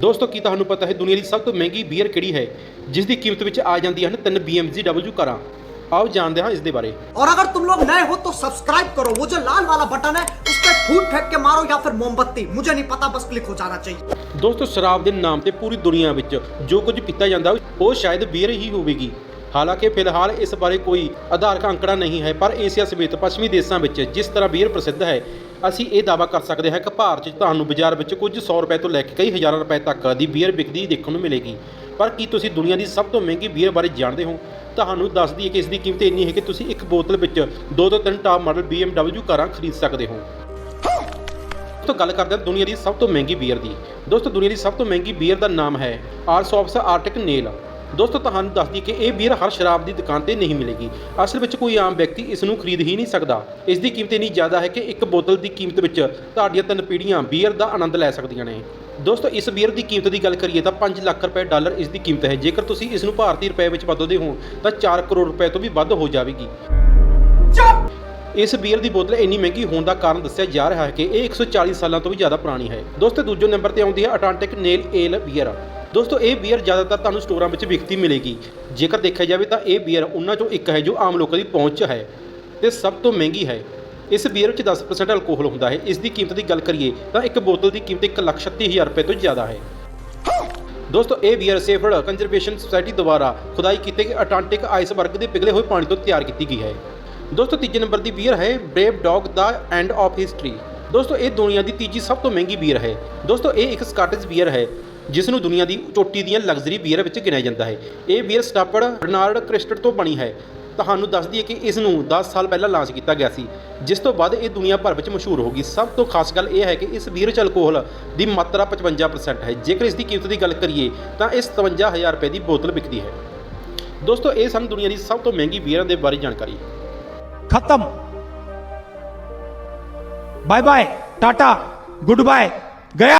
ਦੋਸਤੋ ਕੀ ਤੁਹਾਨੂੰ ਪਤਾ ਹੈ ਦੁਨੀਆ ਦੀ ਸਭ ਤੋਂ ਮਹਿੰਗੀ ਬੀਅਰ ਕਿਹੜੀ ਹੈ ਜਿਸ ਦੀ ਕੀਮਤ ਵਿੱਚ ਆ ਜਾਂਦੀਆਂ ਹਨ ਤਿੰਨ BMW ਕਾਰਾਂ ਆਓ ਜਾਣਦੇ ਹਾਂ ਇਸ ਦੇ ਬਾਰੇ और अगर तुम लोग नए हो तो सब्सक्राइब करो वो जो लाल वाला बटन है उस पर फूट फेंक के मारो या फिर मोमबत्ती मुझे नहीं पता बस क्लिक हो जाना चाहिए ਦੋਸਤੋ ਸ਼ਰਾਬ ਦੇ ਨਾਮ ਤੇ ਪੂਰੀ ਦੁਨੀਆ ਵਿੱਚ ਜੋ ਕੁਝ ਪੀਤਾ ਜਾਂਦਾ ਉਹ ਸ਼ਾਇਦ ਬੀਅਰ ਹੀ ਹੋਵੇਗੀ ਹਾਲਾਂਕਿ ਫਿਲਹਾਲ ਇਸ ਬਾਰੇ ਕੋਈ ਆਧਾਰਕ ਅੰਕੜਾ ਨਹੀਂ ਹੈ, ਪਰ ਏਸ਼ੀਆ ਸਮੇਤ ਪੱਛਮੀ ਦੇਸ਼ਾਂ ਵਿੱਚ ਜਿਸ ਤਰ੍ਹਾਂ ਬੀਅਰ ਪ੍ਰਸਿੱਧ ਹੈ, ਅਸੀਂ ਇਹ ਦਾਅਵਾ ਕਰ ਸਕਦੇ ਹਾਂ ਕਿ ਭਾਰਤ 'ਚ ਤੁਹਾਨੂੰ ਬਾਜ਼ਾਰ ਵਿੱਚ ਕੁਝ 100 ਰੁਪਏ ਤੋਂ ਲੈ ਕੇ ਕਈ ਹਜ਼ਾਰਾਂ ਰੁਪਏ ਤੱਕ ਦੀ ਬੀਅਰ ਵਿਕਦੀ ਦੇਖਣ ਨੂੰ ਮਿਲੇਗੀ। ਪਰ ਕੀ ਤੁਸੀਂ ਦੁਨੀਆ ਦੀ ਸਭ ਤੋਂ ਮਹਿੰਗੀ ਬੀਅਰ ਬਾਰੇ ਜਾਣਦੇ ਹੋ? ਤੁਹਾਨੂੰ ਦੱਸ ਦਈਏ ਕਿ ਇਸ ਦੀ ਕੀਮਤ ਇੰਨੀ ਹੈ ਕਿ ਤੁਸੀਂ ਇੱਕ ਬੋਤਲ ਵਿੱਚ ਦੋ ਤੋਂ ਤਿੰਨ ਟਾਪ ਮਾਡਲ BMW ਕਾਰਾਂ ਖਰੀਦ ਸਕਦੇ ਹੋ। ਦੋਸਤੋ, ਗੱਲ ਕਰਦੇ ਹਾਂ ਦੁਨੀਆ ਦੀ ਸਭ ਤੋਂ ਮਹਿੰਗੀ ਬੀਅਰ ਦੀ। ਦੋਸਤੋ, ਦੁਨੀਆ ਦੀ ਸਭ ਤੋਂ ਮਹਿੰਗੀ ਬੀਅਰ ਦਾ ਨਾਮ ਹੈ ਆਰਸੌਫਸ ਆਰਟਿਕ ਨੇਲ। ਦੋਸਤੋ, ਤੁਹਾਨੂੰ ਦੱਸਦੀ ਕਿ ਇਹ ਬੀਅਰ ਹਰ ਸ਼ਰਾਬ ਦੀ ਦੁਕਾਨ ਤੇ ਨਹੀਂ ਮਿਲੇਗੀ। ਅਸਲ ਵਿੱਚ ਕੋਈ ਆਮ ਵਿਅਕਤੀ ਇਸ ਨੂੰ ਖਰੀਦ ਹੀ ਨਹੀਂ ਸਕਦਾ। ਇਸ ਦੀ ਕੀਮਤ ਇੰਨੀ ਜ਼ਿਆਦਾ ਹੈ ਕਿ ਇੱਕ ਬੋਤਲ ਦੀ ਕੀਮਤ ਵਿੱਚ ਤੁਹਾਡੀਆਂ ਤਿੰਨ ਪੀੜ੍ਹੀਆਂ ਬੀਅਰ ਦਾ ਆਨੰਦ ਲੈ ਸਕਦੀਆਂ ਨੇ। ਦੋਸਤੋ, ਇਸ ਬੀਅਰ ਦੀ ਕੀਮਤ ਦੀ ਗੱਲ ਕਰੀਏ ਤਾਂ 5 ਲੱਖ ਰੁਪਏ ਡਾਲਰ ਇਸ ਦੀ ਕੀਮਤ ਹੈ। ਜੇਕਰ ਤੁਸੀਂ ਇਸ ਨੂੰ ਭਾਰਤੀ ਰੁਪਏ ਵਿੱਚ ਬਦਲਦੇ ਹੋ, ਤਾਂ 4 ਕਰੋੜ ਰੁਪਏ ਤੋਂ ਵੀ ਵੱਧ ਹੋ ਜਾਵੇਗੀ। ਇਸ ਬੀਅਰ ਦੀ ਬੋਤਲ ਇੰਨੀ ਮਹਿੰਗੀ ਹੋਣ ਦਾ ਕਾਰਨ ਦੱਸਿਆ ਜਾ ਰਿਹਾ ਹੈ ਕਿ ਇਹ 140 ਸਾਲਾਂ ਤੋਂ ਵੀ ਜ਼ਿਆਦਾ ਪੁਰਾਣੀ ਹੈ। ਦੋਸਤੋ, ਦੂਜੇ ਨੰਬਰ ਤੇ ਆਉਂਦੀ ਹੈ ਅਟਾਂਟਿਕ ਨੇਲ ਏਲ ਬੀਅਰ ਦੋਸਤੋ, ਇਹ ਬੀਅਰ ਜ਼ਿਆਦਾਤਰ ਤੁਹਾਨੂੰ ਸਟੋਰਾਂ ਵਿੱਚ ਵਿਕਤੀ ਮਿਲੇਗੀ। ਜੇਕਰ ਦੇਖਿਆ ਜਾਵੇ ਤਾਂ ਇਹ ਬੀਅਰ ਉਹਨਾਂ ਚੋਂ ਇੱਕ ਹੈ ਜੋ ਆਮ ਲੋਕਾਂ ਦੀ ਪਹੁੰਚ ਹੈ ਤੇ ਸਭ ਤੋਂ ਮਹਿੰਗੀ ਹੈ। ਇਸ ਬੀਅਰ ਵਿੱਚ 10% ਅਲਕੋਹਲ ਹੁੰਦਾ ਹੈ। ਇਸ ਦੀ ਕੀਮਤ ਦੀ ਗੱਲ ਕਰੀਏ ਤਾਂ ਇੱਕ ਬੋਤਲ ਦੀ ਕੀਮਤ 136000 ਰੁਪਏ ਤੋਂ ਜ਼ਿਆਦਾ ਹੈ। ਦੋਸਤੋ, ਇਹ ਬੀਅਰ ਸੇਫਰਡ ਕੰਜ਼ਰਵੇਸ਼ਨ ਸੁਸਾਇਟੀ ਦੁਆਰਾ ਖੁਦਾਈ ਕੀਤੇ ਗਏ ਅਟਲਾਂਟਿਕ ਆਈਸਬਰਗ ਦੇ ਪਿਘਲੇ ਹੋਏ ਪਾਣੀ ਤੋਂ ਤਿਆਰ ਕੀਤੀ ਗਈ ਹੈ। ਦੋਸਤੋ, ਤੀਜੇ ਨੰਬਰ ਦੀ ਬੀਅਰ ਹੈ ਬ੍ਰੇਵ ਡੌਗ ਦਾ ਐਂਡ ਆਫ ਹਿਸਟਰੀ ਦੋਸਤੋ, ਇਹ ਦੁਨੀਆ ਦੀ ਤੀਜੀ ਸਭ ਤੋਂ ਮਹਿੰਗੀ ਬੀਅਰ ਹੈ। ਦੋਸਤੋ, ਇਹ ਇੱਕ ਸਕਾਟਿਸ਼ ਬੀਅਰ ਹੈ। ਜਿਸ ਨੂੰ ਦੁਨੀਆ ਦੀ ਚੋਟੀ ਦੀਆਂ ਲਗਜ਼ਰੀ ਬੀਅਰ ਵਿੱਚ ਗਿਣਿਆ ਜਾਂਦਾ ਹੈ। ਇਹ ਬੀਅਰ ਸਟਾਪਡ ਰਨਾਰਡ ਕ੍ਰਿਸਟਰ ਤੋਂ ਬਣੀ ਹੈ। ਤੁਹਾਨੂੰ ਦੱਸ ਦਈਏ ਕਿ ਇਸ ਨੂੰ 10 ਸਾਲ ਪਹਿਲਾਂ ਲਾਂਚ ਕੀਤਾ ਗਿਆ ਸੀ, ਜਿਸ ਤੋਂ ਬਾਅਦ ਇਹ ਦੁਨੀਆ ਭਰ ਵਿੱਚ ਮਸ਼ਹੂਰ ਹੋ ਗਈ। ਸਭ ਤੋਂ ਖਾਸ ਗੱਲ ਇਹ ਹੈ ਕਿ ਇਸ ਬੀਅਰ 'ਚ ਅਲਕੋਹਲ ਦੀ ਮਾਤਰਾ 55% ਹੈ। ਜੇਕਰ ਇਸ ਦੀ ਕੀਮਤ ਦੀ ਗੱਲ ਕਰੀਏ, ਤਾਂ ਇਹ 57000 ਰੁਪਏ ਦੀ ਬੋਤਲ ਵਿਕਦੀ ਹੈ। ਦੋਸਤੋ, ਇਹ ਸਾਨੂੰ ਦੁਨੀਆ ਦੀ ਸਭ ਤੋਂ ਮਹਿੰਗੀ ਬੀਅਰਾਂ ਦੇ ਬਾਰੇ ਜਾਣਕਾਰੀ। ਖਤਮ। Bye bye tata good bye ਗਿਆ